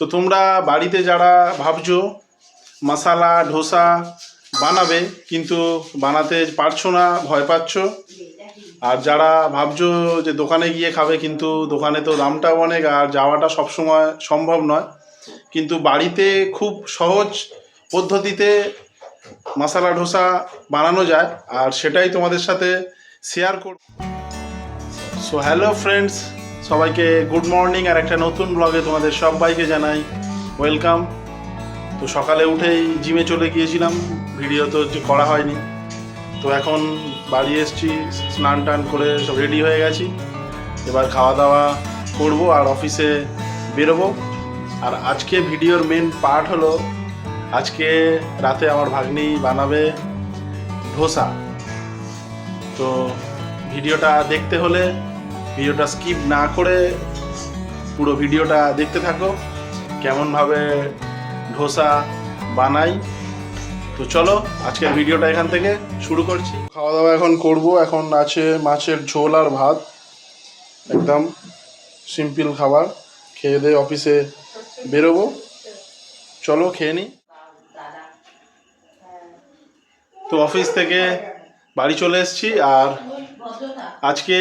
তো তোমরা বাড়িতে যারা ভাবছ, মশালা, ধোসা বানাবে, কিন্তু বানাতে পারছ না, ভয় পাচ্ছ। আর যারা ভাবছ যে দোকানে গিয়ে খাবে, কিন্তু দোকানে তো দামটাও অনেক, আর যাওয়াটা সবসময় সম্ভব নয়। কিন্তু বাড়িতে খুব সহজ পদ্ধতিতে মশালা, ধোসা বানানো যায়, আর সেটাই তোমাদের সাথে শেয়ার করব। সো হ্যালো ফ্রেন্ডস সবাইকে গুড মর্নিং আর একটা নতুন ব্লগে তোমাদের সবাইকে জানাই ওয়েলকাম তো সকালে উঠেই জিমে চলে গিয়েছিলাম ভিডিও তো করা হয়নি। তো এখন বাড়ি এসেছি, স্নান টান করে সব রেডি হয়ে গেছি। এবার খাওয়া দাওয়া করব আর অফিসে বেরোবো। আর আজকে ভিডিওর মেন পার্ট হলো, আজকে রাতে আমার ভাগ্নি বানাবে ধোসা। তো ভিডিওটা দেখতে হলে ভিডিওটা স্কিপ না করে পুরো ভিডিওটা দেখতে থাকো। কেমনভাবে ধোসা বানাই। তো চলো, আজকের ভিডিওটা এখান থেকে শুরু করছি। খাওয়া দাওয়া এখন করব। এখন আছে মাছের ঝোল আর ভাত। একদম সিম্পল খাবার। খেয়ে দিয়ে অফিসে বেরোবো। চলো, খেয়ে নিই তো অফিস থেকে বাড়ি চলে এসেছি আর আজকে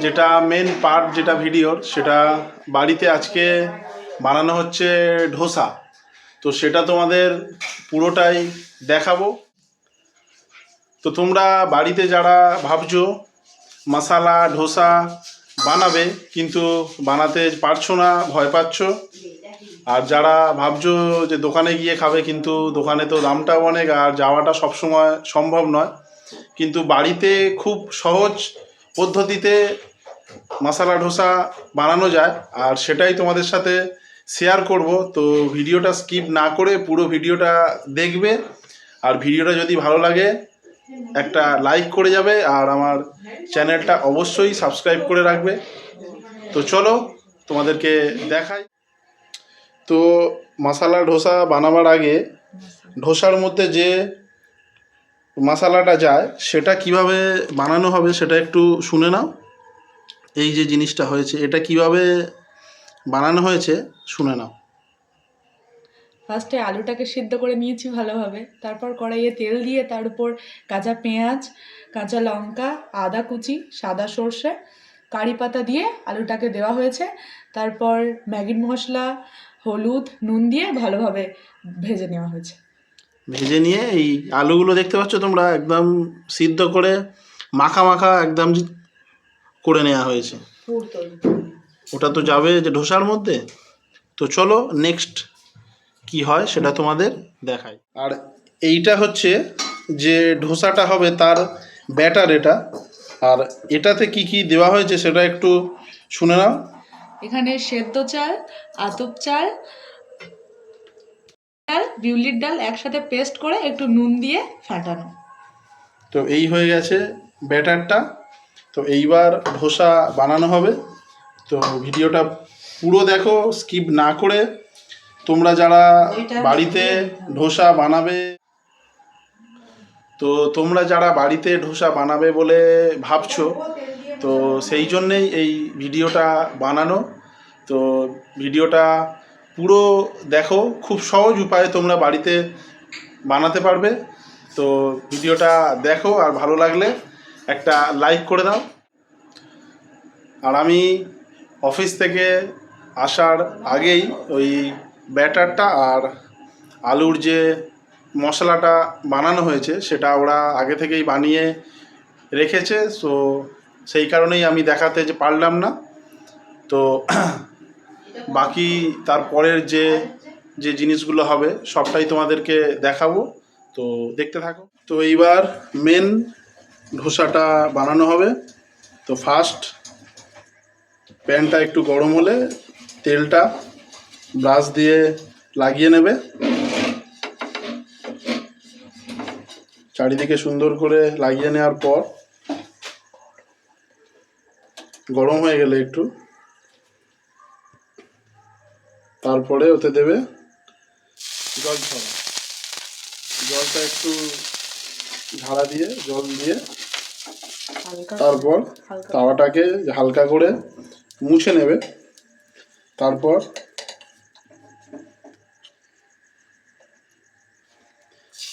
যেটা মেন পার্ট যেটা ভিডিওর সেটা বাড়িতে আজকে বানানো হচ্ছে ধোসা। তো সেটা তোমাদের পুরোটাই দেখাবো। তো তোমরা বাড়িতে যারা ভাবছ মশালা, ধোসা বানাবে, কিন্তু বানাতে পারছ না, ভয় পাচ্ছ। আর যারা ভাবছ যে দোকানে গিয়ে খাবে, কিন্তু দোকানে তো দামটাও অনেক, আর যাওয়াটা সবসময় সম্ভব নয়। কিন্তু বাড়িতে খুব সহজ পদ্ধতিতে মশালা ধোসা বানানো যায়। আর সেটাই তোমাদের সাথে শেয়ার করব। তো ভিডিওটা স্কিপ না করে পুরো ভিডিওটা দেখবে। আর ভিডিওটা যদি ভালো লাগে, একটা লাইক করে যাবে। আর আমার চ্যানেলটা অবশ্যই সাবস্ক্রাইব করে রাখবে। তো চলো, তোমাদেরকে দেখাই। তো মশালা ধোসা বানাবার আগে ধোসার মধ্যে যে মশালাটা যায়, সেটা কীভাবে বানানো হবে সেটা একটু শুনে নাও। এই যে জিনিসটা হয়েছে, এটা কীভাবে বানানো হয়েছে শুনে নাও। ফার্স্টে আলুটাকে সিদ্ধ করে নিয়েছি ভালোভাবে, তারপর কড়াইয়ে তেল দিয়ে তার উপর কাঁচা পেঁয়াজ, কাঁচা লঙ্কা, আদা কুচি, সাদা সর্ষে, কারি পাতা দিয়ে আলুটাকে দেওয়া হয়েছে। তারপর ম্যাগির মশলা, হলুদ, নুন দিয়ে ভালোভাবে ভেজে নেওয়া হয়েছে। ভেজে নিয়ে এই আলুগুলো দেখতে পাচ্ছ তোমরা একদম সিদ্ধ করে মাখা মাখা একদম করে নেওয়া হয়েছে। ওটা তো যাবে যে ধোসার মধ্যে। তো চলো নেক্সট কি হয় সেটা তোমাদের দেখাই। আর এইটা হচ্ছে যে ধোসাটা হবে তার ব্যাটার এটা। আর এটাতে কি কি দেওয়া হয়েছে সেটা একটু শুনে নাও। এখানে সেদ্ধ চাল আতপ চাল ডাল বিউলির ডাল একসাথে পেস্ট করে একটু নুন দিয়ে ফাটানো। তো এই হয়ে গেছে ব্যাটারটা। তো এইবার ধোসা বানানো হবে। তো ভিডিওটা পুরো দেখো স্কিপ না করে। তোমরা যারা বাড়িতে ধোসা বানাবে তো তোমরা যারা বাড়িতে ধোসা বানাবে বলে ভাবছ তো সেই জন্যেই এই ভিডিওটা বানানো। তো ভিডিওটা পুরো দেখো, খুব সহজ উপায়ে তোমরা বাড়িতে বানাতে পারবে। তো ভিডিওটা দেখো আর ভালো লাগলে একটা লাইক করে দাও। আর আমি অফিস থেকে আসার আগেই ওই ব্যাটারটা আর আলুর যে মশলাটা বানানো হয়েছে, সেটা ওরা আগে থেকেই বানিয়ে রেখেছে। সো সেই কারণেই আমি দেখাতে যে পারলাম না। তো বাকি তারপরের যে যে জিনিসগুলো হবে, সবটাই তোমাদেরকে দেখাবো। তো দেখতে থাকো। তো এইবার মেন ধোসাটা বানানো হবে। তো ফার্স্ট প্যানটা একটু গরম হলে তেলটা ব্রাশ দিয়ে লাগিয়ে নেবে। চারিদিকে সুন্দর করে লাগিয়ে নেওয়ার পর গরম হয়ে গেলে একটু তারপরে ওতে দেবে জল ছড়া জলটা একটু ঝাড়া দিয়ে জল দিয়ে তারপর তাওয়াটাকে হালকা করে মুছে নেবে। তারপর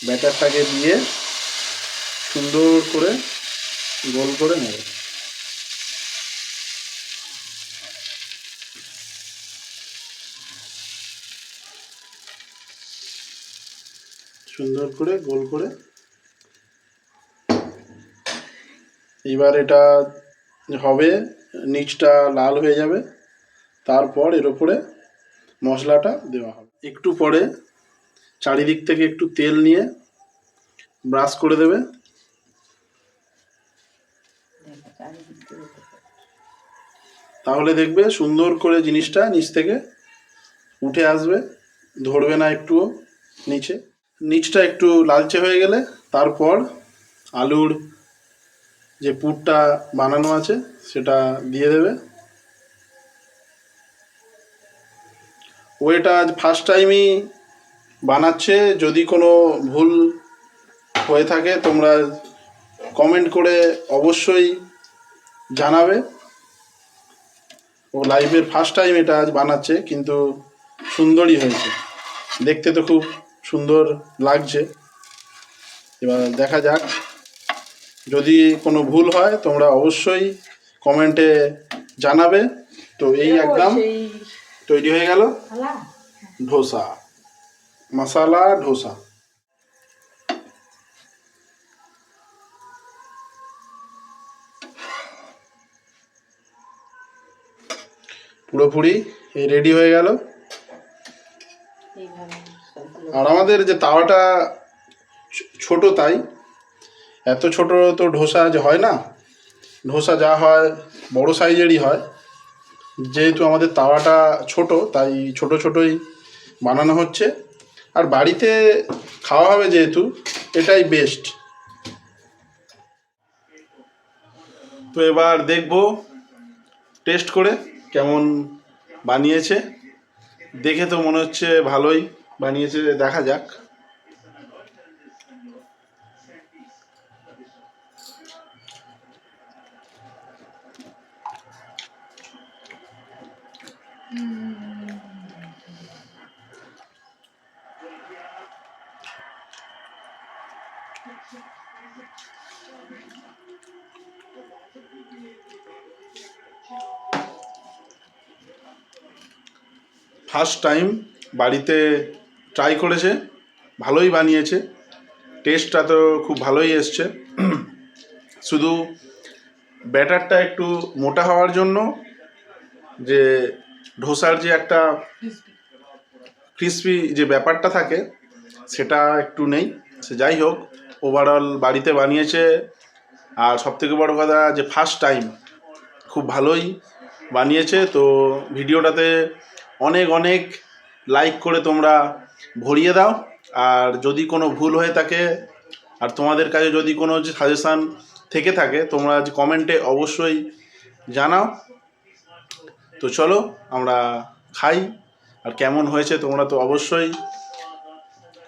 ব্যাটারটাকে দিয়ে সুন্দর করে গোল করে নেবে। সুন্দর করে গোল করে। এবার এটা হবে, নিচটা লাল হয়ে যাবে। তারপর এর উপরে মশলাটা দেওয়া হবে। একটু পরে চারিদিক থেকে একটু তেল নিয়ে ব্রাশ করে দেবে। তাহলে দেখবে সুন্দর করে জিনিসটা নিচ থেকে উঠে আসবে। ধরবে না একটুও নিচে। নিচটা একটু লালচে হয়ে গেলে তারপর আলুর যে পুরটা বানানো আছে, সেটা দিয়ে দেবে। ও এটা আজ ফার্স্ট টাইমই বানাচ্ছে। যদি কোনো ভুল হয়ে থাকে, তোমরা কমেন্ট করে অবশ্যই জানাবে। ও লাইফের ফার্স্ট টাইম এটা আজ বানাচ্ছে, কিন্তু সুন্দরই হয়েছে। দেখতে তো খুব সুন্দর লাগছে। এবার দেখা যাক। যদি কোনো ভুল হয় তোমরা অবশ্যই কমেন্টে জানাবে। তো এই একদম তৈরি হয়ে গেল। ধোসা। মশালা ধোসা। পুরোপুরি এই রেডি হয়ে গেল। আর আমাদের যে তাওয়াটা ছোট তাই, এত ছোট তো ধোসা যে হয় না ধোসা যা হয়, বড় সাইজেরই হয়। যেহেতু আমাদের তাওয়াটা ছোট, তাই ছোট ছোটই বানানো হচ্ছে। আর বাড়িতে খাওয়া হবে যেহেতু, এটাই বেস্ট তো এবার দেখব টেস্ট করে কেমন বানিয়েছে। দেখে তো মনে হচ্ছে ভালোই। বানিয়েছে দেখা যাক। ফার্স্ট টাইম বাড়িতে ট্রাই করেছে, ভালোই বানিয়েছে। টেস্টটা তো খুব ভালোই এসছে। শুধু ব্যাটারটা একটু মোটা হওয়ার জন্য যে ধোসার যে একটা ক্রিসপি যে ব্যাপারটা থাকে, সেটা একটু নেই। সে যাই হোক ওভারঅল বাড়িতে বানিয়েছে। আর সবথেকে বড় কথা যে ফার্স্ট টাইম খুব ভালোই বানিয়েছে। তো ভিডিওটাতে অনেক অনেক লাইক করে তোমরা ভরিয়ে দাও। আর যদি কোনো ভুল হয়ে থাকে, আর তোমাদের কাছে যদি কোনো সাজেশান থেকে থাকে, তোমরা কমেন্টে অবশ্যই জানাও। তো চলো, আমরা খাই। আর কেমন হয়েছে তোমরা তো অবশ্যই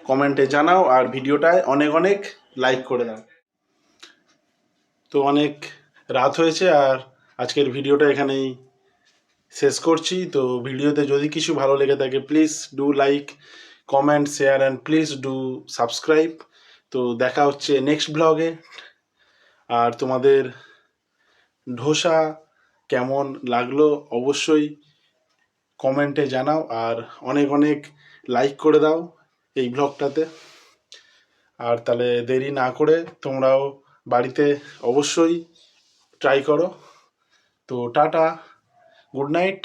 কমেন্টে জানাও। আর ভিডিওটায় অনেক অনেক লাইক করে দাও। তো অনেক রাত হয়েছে, আর আজকের ভিডিওটা এখানেই শেষ করছি। তো ভিডিওতে যদি কিছু ভালো লেগে থাকে please do like comment share and please do subscribe তো দেখা হচ্ছে নেক্সট ব্লগে আর তোমাদের ধোসা কেমন লাগল অবশ্যই কমেন্টে জানাও। আর অনেক অনেক লাইক করে দাও এই ব্লগটাতে আর তাহলে দেরি না করে তোমরাও বাড়িতে অবশ্যই ট্রাই করো। তো টাটা গুড নাইট